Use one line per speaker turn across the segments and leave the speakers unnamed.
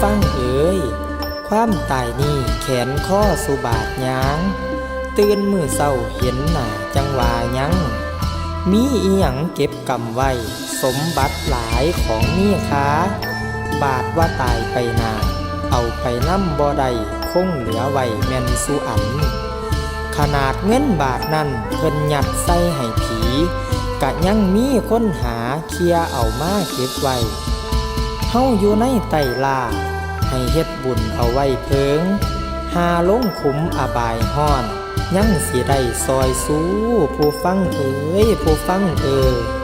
ฟังเอ๋ยความตายนี่แขนข้อสุบาทยางตื่นมือเศร้าเห็นหน้าจังว่ายัง มีอีหยังเก็บกำไว้ สมบัติหลายของมีค้า บาทว่าตายไปนา เอาไปน้ำบ่ได้คงเหลือไว้แมนสุอัน ขนาดเงินบาทนั้นเพิ่นหยัดใส่ให้ผี กะยังมีคนหาเคลียเอามาเก็บไว้าอยู่ในไตลาให้เฮ็ดบุญเอาไว้เพิง หาลงขุมอบายห้อน ยังสิได้ซอยสู้ผู้ฟังเอ๋ยผู้ฟังเอ๋ย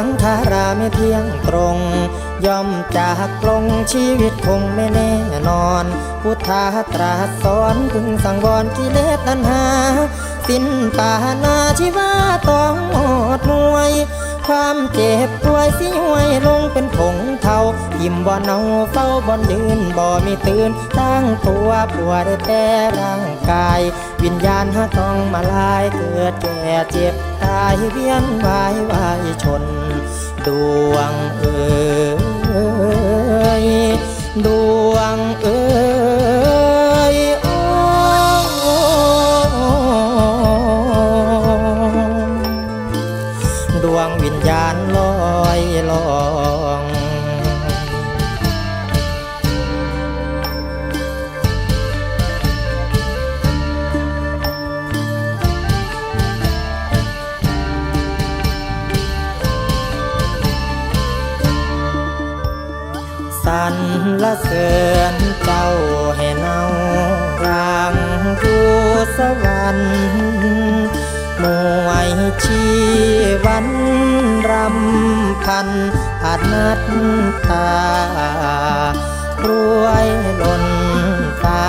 สังขาราไม่เที่ยงตรง ย่อมจากลงชีวิตคงไม่แน่นอน พุทธาตรัสสอนถึงสังวรกิเลสตัณหา สิ้นปานาชีวาต้องหมดหน่วย ความเจ็บป่วยสิห่วยลงเป็นผงเทายิ้มบ่เนาเฝ้าบ่ยืนบ่มีตื่นตั้งตัวปวดแต่ร่างกาย วิญญาณหาต้องมาลายเกิดแก่เจ็บายเวียนวายวายชน ดวงเอ๋ยดวงเอ๋ย ละเสริญเจ้าให้เนารางดูสวรรค์มวยชีวันรำพันอนัตตารวยล้นตา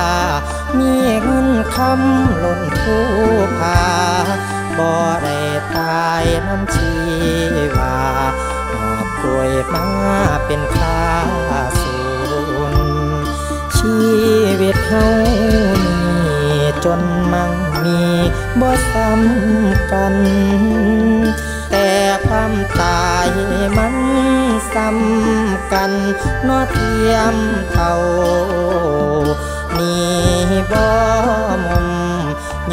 มีเงินคำล้นผู้พาบ่ได้ตายน้ำชีวาหอบกลวยมาเป็นค่าส เฮานี่จนมั่งมีบ่ซ้ำกัน แต่ความตายมันซ้ำกันนอเทียมเท่านี่บ่มุม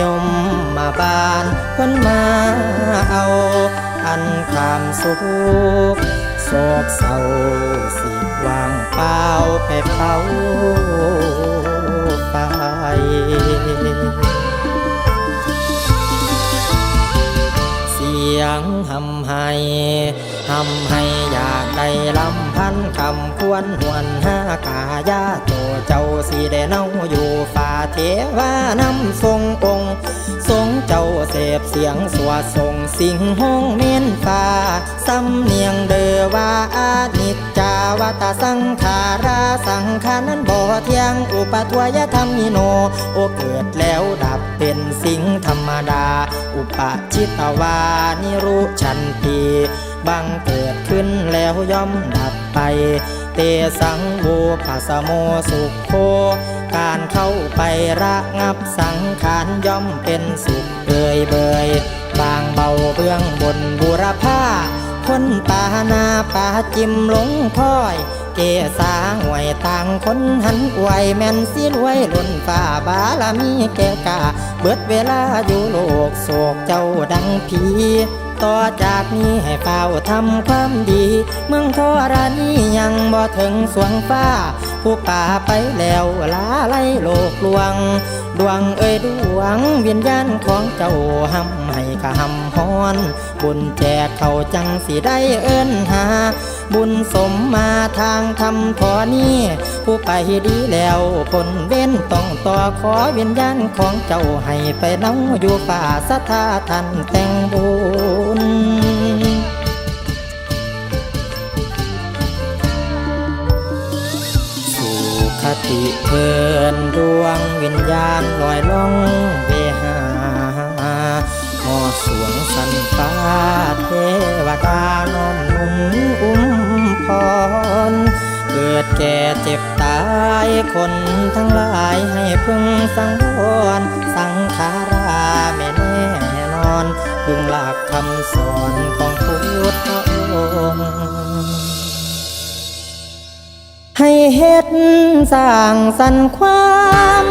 ยมมาบานเพิ่นมาเอา อันความสุขโศกเศร้าสิวางเปล่าไปเผา ไปเสียงหำให้หำให้อยากได้ลำพันคำควรหวนห้ากายาโตเจ้าสีได้เนาอยู่ฝ่าเทวานำทรงองค์ทรง เจ้าเสพเสียงสวดทรงสิงห้องเมียนฟ้าสำเนียงเดอว่าอานิจจาวัตสังขาราสังขานั้นบ่เที่ยงอุปทวยธรรมมิโน โอเกิดแล้วดับเป็นสิ่งธรรมดา อุปชิตวานิรุชันตีบังเกิดขึ้นแล้วย่อมดับไป เตสังโวภาสโมสุขโค การเข้าไประงับสังขารย่อมเป็นสุขเบยเบยบางเบาเบื้องบนบุรพาคนปานาปาจิมหลงพ้อย เกษาห่วยต่างคนหันไหวแม่นสิรวยล้นฟ้าบาลามีแก่กา เบิดเวลาอยู่โลกโศกเจ้าดังผี ต่อจากนี้ให้เฝ้าทำความดี เมืองโทรณียังบ่ถึงสวงฟ้า ผู้ป่าไปแล้วลาไล่โลกลวง ดวงเอ้ยดวงวิญญาณของเจ้าห้ำให้กะห้ำฮอน บุญแจกเขาจังสิได้เอิ้นหา บุญสมมาทางทำทอนี้ผู้ไปดีแล้วผลเว้นต้องต่อขอวิญญาณของเจ้าให้ไปน้องอยู่ป่าสัทธาทันแต่งบุ นฟ้าเทวดาน้อมนุ่มอุ้มพร เกิดแก่เจ็บตายคนทั้งหลายให้พึงสังวรสังขาราไม่แน่นอน พึงหลักคำสอนของพุทธองค์ให้เฮ็ดสร้างสรรความ